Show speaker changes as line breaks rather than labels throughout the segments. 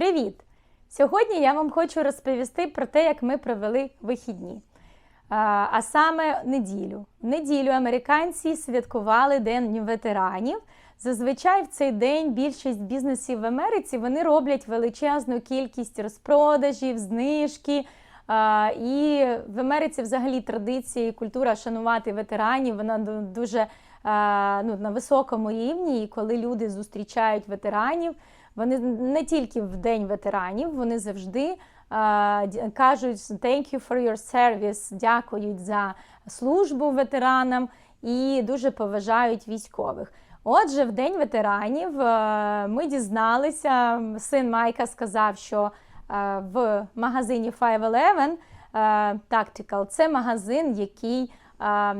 Привіт! Сьогодні я вам хочу розповісти про те, як ми провели вихідні. А, саме неділю. В неділю американці святкували День ветеранів. Зазвичай в цей день більшість бізнесів в Америці вони роблять величезну кількість розпродажів, знижки. І в Америці взагалі традиція і культура шанувати ветеранів, вона дуже ну, на високому рівні. І коли люди зустрічають ветеранів, вони не тільки в День ветеранів, вони завжди а, кажуть «Thank you for your service», дякують за службу ветеранам і дуже поважають військових. Отже, в День ветеранів е, ми дізналися, син Майка сказав, що е, в магазині 511 е, Tactical це магазин, який е, е,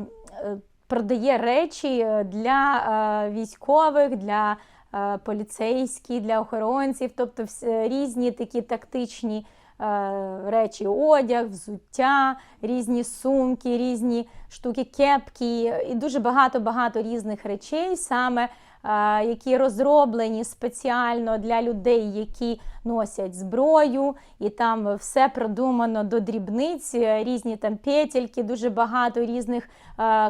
продає речі для е, військових, для е, поліцейських, для охоронців, тобто вс- різні такі тактичні е, речі, одяг, взуття, різні сумки, різні штуки, кепки і дуже багато-багато різних речей, саме е, які розроблені спеціально для людей, які носять зброю, і там все продумано до дрібниць, різні там петельки, дуже багато різних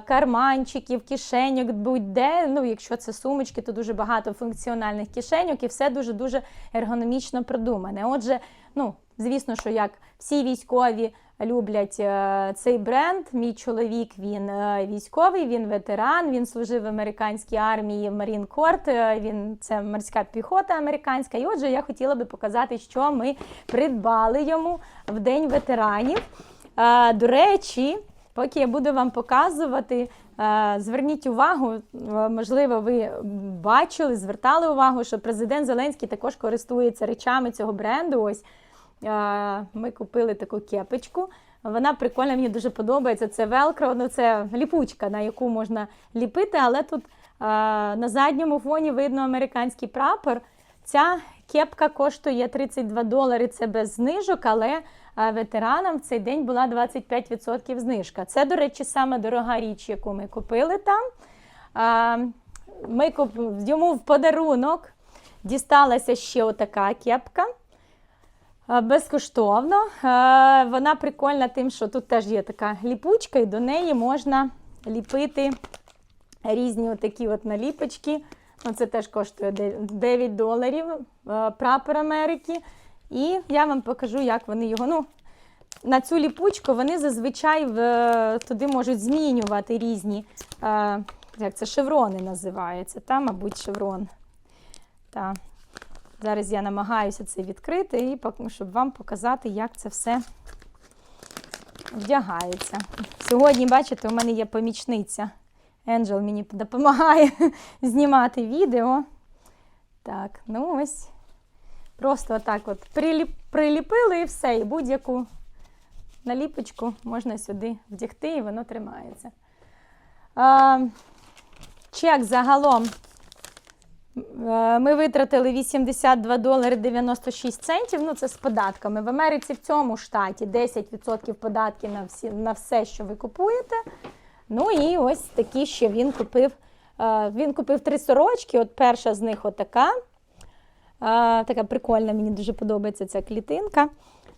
карманчиків, кишеньок, будь-де. Ну, якщо це сумочки, то дуже багато функціональних кишеньок, і все дуже дуже ергономічно продумане. Отже, ну звісно, що як всі військові люблять е, цей бренд. Мій чоловік він е, військовий, він ветеран. Він служив в американській армії Марін Корт. Він це морська піхота американська. І отже, я хотіла би показати, що ми придбали йому в день ветеранів. Е, До речі, поки я буду вам показувати. Е, Зверніть увагу, е, можливо, ви бачили, звертали увагу, що президент Зеленський також користується речами цього бренду. Ось е, ми купили таку кепочку. Вона прикольна, мені дуже подобається. Це велкро, ну це ліпучка, на яку можна ліпити, але тут на задньому фоні видно американський прапор. Ця кепка коштує 32 долари, це без знижок, але е, ветеранам в цей день була 25% знижка. Це, до речі, саме дорога річ, яку ми купили там. Е, Ми куп... Йому в подарунок дісталася ще отака кепка. Е, Безкоштовно. Вона прикольна тим, що тут теж є така ліпучка, і до неї можна ліпити різні отакі от наліпочки. Це теж коштує 9 доларів е, прапор Америки. І я вам покажу, як вони його. Ну, на цю ліпучку вони зазвичай в, туди можуть змінювати різні, е, як це шеврони називаються, та, мабуть, шеврон. Та. Зараз я намагаюся це відкрити, і щоб вам показати, як це все вдягається. Сьогодні, бачите, у мене є помічниця. Енджел мені допомагає знімати відео. Так, ну ось. Просто отак от приліп, приліпили і все. І будь-яку наліпочку можна сюди вдягти, і воно тримається. А, чек загалом Е, Ми витратили 82 долари 96 центів. Ну, це з податками. В Америці в цьому штаті 10% податків на, всі, на все, що ви купуєте. Ну і ось такі ще він купив. е, Він купив три сорочки. От перша з них отака. Е, Така прикольна, мені дуже подобається ця клітинка.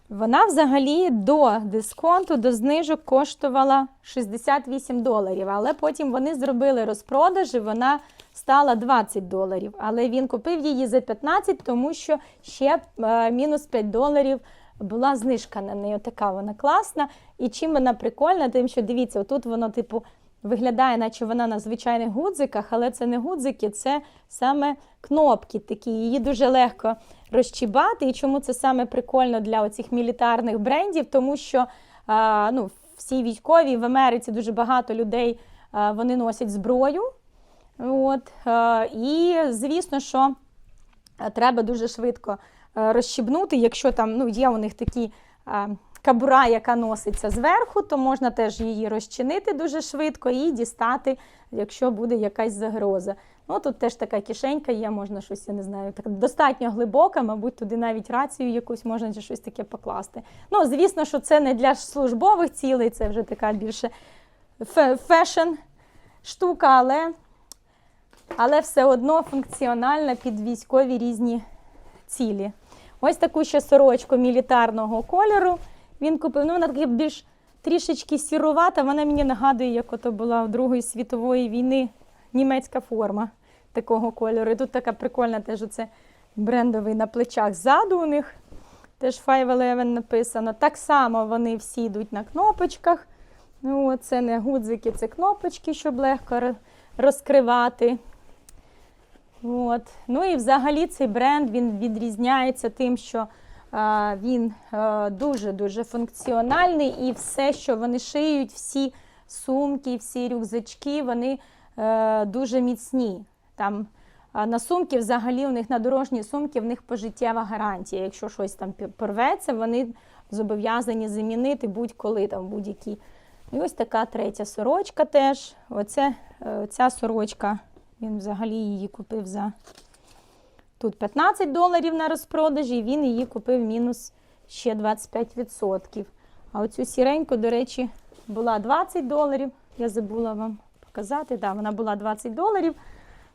Вона взагалі до дисконту, до знижок коштувала 68 доларів. Але потім вони зробили розпродаж і вона стала 20 доларів. Але він купив її за 15, тому що ще е, мінус 5 доларів була знижка на неї. Така вона класна. І чим вона прикольна, тим, що дивіться, отут воно, типу, виглядає, наче вона на звичайних гудзиках, але це не гудзики, це саме кнопки такі. Її дуже легко розчібати. І чому це саме прикольно для оцих мілітарних брендів? Тому що а, ну, всі військові в Америці дуже багато людей а, вони носять зброю. От, е, і звісно, що треба дуже швидко розщібнути. Якщо там ну, є у них такі е, кабура, яка носиться зверху, то можна теж її розчинити дуже швидко і дістати, якщо буде якась загроза. Ну, тут теж така кишенька є, можна щось, я не знаю, так достатньо глибока, мабуть, туди навіть рацію якусь можна чи щось таке покласти. Ну, звісно, що це не для службових цілей, це вже така більше фешн штука, але але все одно функціональна під військові різні цілі. Ось таку ще сорочку мілітарного кольору. Він купив. Ну, вона така більш трішечки сірувата. Вона мені нагадує, як ото була в Другої світової війни німецька форма такого кольору. І тут така прикольна теж оце брендовий на плечах ззаду у них. Теж 511 написано. Так само вони всі йдуть на кнопочках. Ну, це не гудзики, це кнопочки, щоб легко розкривати. От. Ну і взагалі цей бренд він відрізняється тим, що а, він е, дуже-дуже функціональний, і все, що вони шиють, всі сумки, всі рюкзачки, вони е, дуже міцні. Там а на сумки, взагалі, у них на дорожні сумки в них пожиттєва гарантія. Якщо щось там порветься, вони зобов'язані замінити будь-коли там будь-які. І ось така третя сорочка теж. Оце е, ця сорочка. Він взагалі її купив за тут 15 доларів на розпродажі, і він її купив мінус ще 25%. А оцю сіреньку, до речі, була 20 доларів. Я забула вам показати. Да, вона була 20 доларів.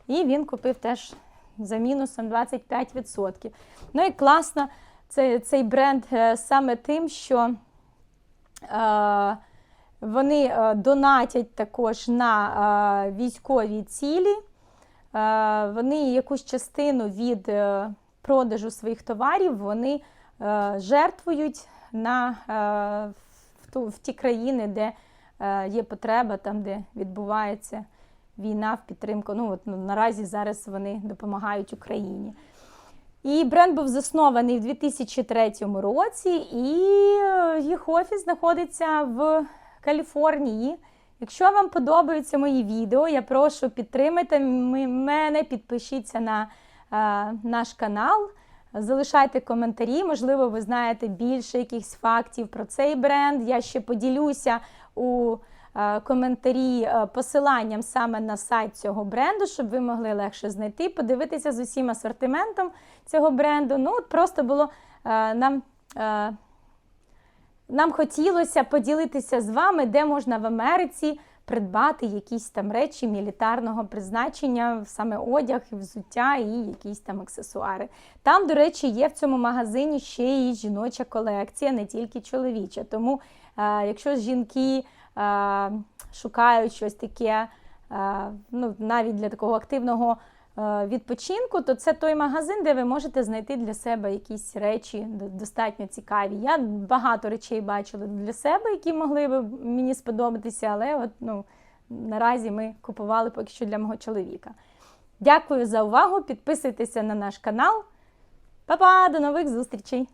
І він купив теж за мінусом 25%. Ну і класно цей, цей бренд е, саме тим, що е, вони е, донатять також на е, військові цілі. Е, Вони якусь частину від е, продажу своїх товарів вони е, жертвують на, в, ту, в ті країни, де є потреба, там, де відбувається війна в підтримку. Ну, от, ну, наразі зараз вони допомагають Україні. І бренд був заснований в 2003 році, і їх офіс знаходиться в Каліфорнії. Якщо вам подобаються мої відео, я прошу підтримайте мене, підпишіться на е, наш канал, залишайте коментарі. Можливо, ви знаєте більше якихось фактів про цей бренд. Я ще поділюся у е, коментарі е, посиланням саме на сайт цього бренду, щоб ви могли легше знайти, подивитися з усім асортиментом цього бренду. Ну, от просто було нам. Нам хотілося поділитися з вами, де можна в Америці придбати якісь там речі мілітарного призначення, саме одяг, взуття і якісь там аксесуари. Там, до речі, є в цьому магазині ще і жіноча колекція, не тільки чоловіча. Тому, е, якщо жінки е, шукають щось таке, е, ну, навіть для такого активного відпочинку, то це той магазин, де ви можете знайти для себе якісь речі достатньо цікаві. Я багато речей бачила для себе, які могли б мені сподобатися, але от, ну, наразі ми купували поки що для мого чоловіка. Дякую за увагу. Підписуйтеся на наш канал. Па-па, до нових зустрічей!